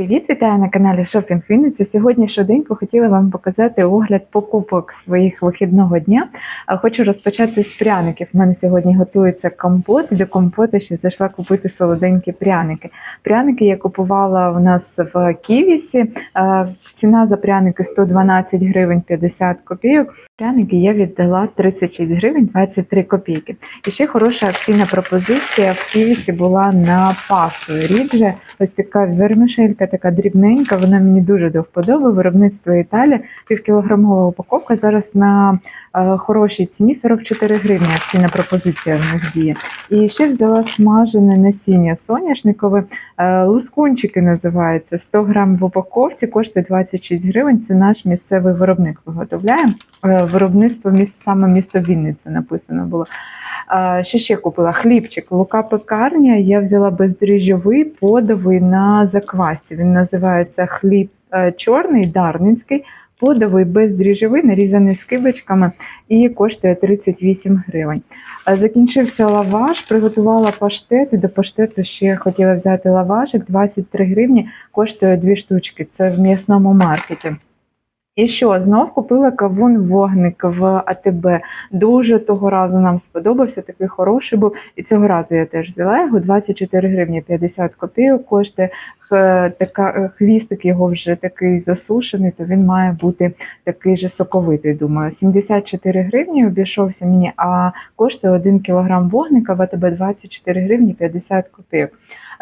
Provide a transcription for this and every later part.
Привіт, вітаю на каналі Шопінг Вінниці. Сьогодні швиденько хотіла вам показати огляд покупок своїх вихідного дня. Хочу розпочати з пряників. У мене сьогодні готується компот. Для компоту ще зайшла купити солоденькі пряники. Пряники я купувала у нас в Ківісі. Ціна за пряники 112 гривень 50 копійок. Пряники я віддала 36 гривень 23 копійки. І ще хороша акційна пропозиція в Ківісі була на пасту рідже. Ось така вермишелька, така дрібненька. Вона мені дуже до вподоби. Виробництво Італія, півкілограмова упаковка. Зараз на е, хорошій ціні 44 гривні. Акційна пропозиція в них діє. І ще взяла смажене насіння соняшникове. Е, лускунчики називаються 100 грам в упаковці, коштує 26 гривень. Це наш місцевий виробник виготовляє. Е, Виробництво саме місто Вінниця написано було. Що ще купила? Хлібчик, лука пекарня. Я взяла бездріжджовий подовий на заквасці. Він називається хліб е, чорний, дарницький, подовий бездріжджовий, нарізаний скибочками і коштує 38 гривень. Закінчився лаваш, приготувала паштет. До паштету ще хотіла взяти лавашик, 23 гривні, коштує дві штучки. Це в м'ясному маркеті. І що, знов купила кавун вогник в АТБ. Дуже того разу нам сподобався, такий хороший був. І цього разу я теж взяла його 24 гривні 50 копійок коштує. Така, е, хвістик його вже такий засушений, то він має бути такий же соковитий. Думаю, 74 гривні обійшовся мені, а коштує 1 кілограм вогника в АТБ 24 гривні 50 копійок.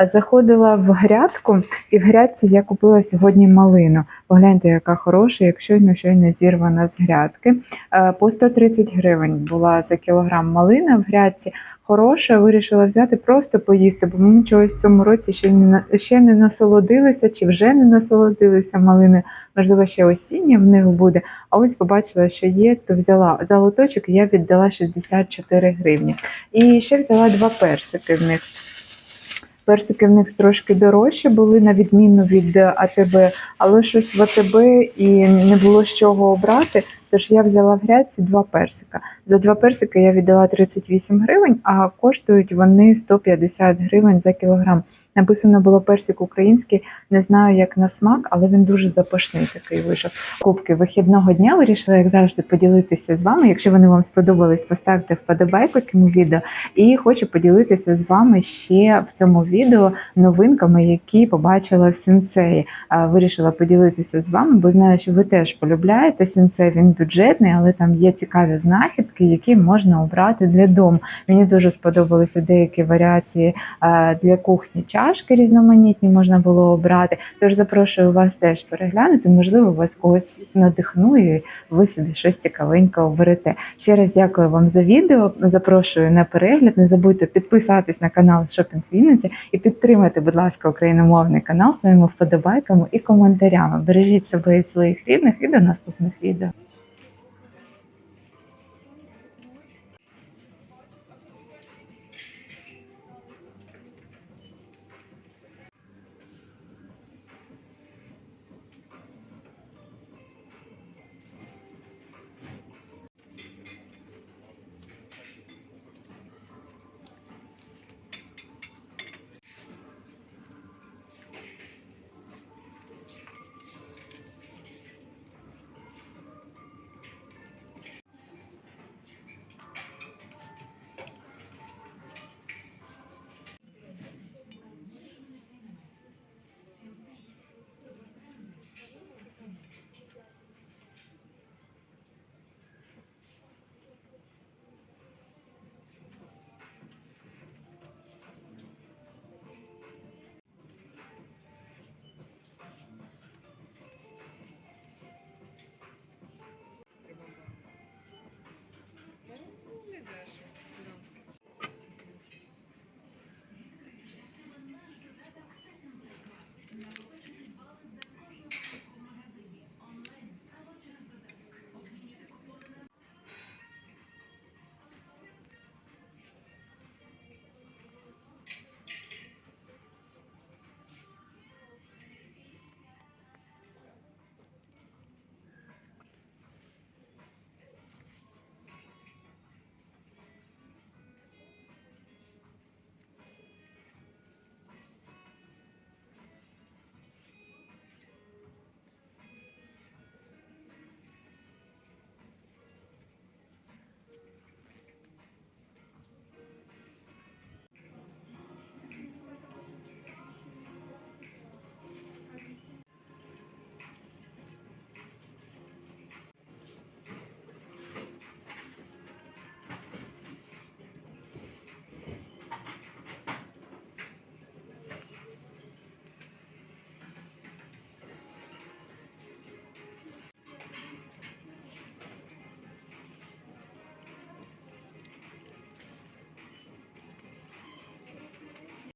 Заходила в грядку, і в грядці я купила сьогодні малину. Погляньте, яка хороша, як щойно щойно зірвана з грядки. Е, По 130 гривень була за кілограм малина в грядці. Хороша, вирішила взяти просто поїсти, бо ми чогось в цьому році ще не ще не насолодилися, чи вже не насолодилися малини. Можливо, ще осіння в них буде. А ось побачила, що є, то взяла за лоточок. і Я віддала 64 гривні. І ще взяла два персики в них. Персики в них трошки дорожчі були, на відміну від е, АТБ, але щось в АТБ і не було з чого обрати. Тож я взяла в грядці два персика. За два персика я віддала 38 гривень, а коштують вони 150 гривень за кілограм. Написано було персик український, не знаю як на смак, але він дуже запашний такий вийшов. Кубки вихідного дня вирішила, як завжди, поділитися з вами. Якщо вони вам сподобались, поставте вподобайку цьому відео. І хочу поділитися з вами ще в цьому відео новинками, які побачила в сінцеї. А, Вирішила поділитися з вами, бо знаю, що ви теж полюбляєте сінцей. Він бюджетний, але там є цікаві знахідки, які можна обрати для дому. Мені дуже сподобалися деякі варіації для кухні. Чашки різноманітні можна було обрати. Тож запрошую вас теж переглянути. Можливо, вас когось надихну і ви собі щось цікавеньке оберете. Ще раз дякую вам за відео. Запрошую на перегляд. Не забудьте підписатись на канал Шопінг Вінниці і підтримати, будь ласка, україномовний канал своїми вподобайками і коментарями. Бережіть себе і своїх рідних і до наступних відео.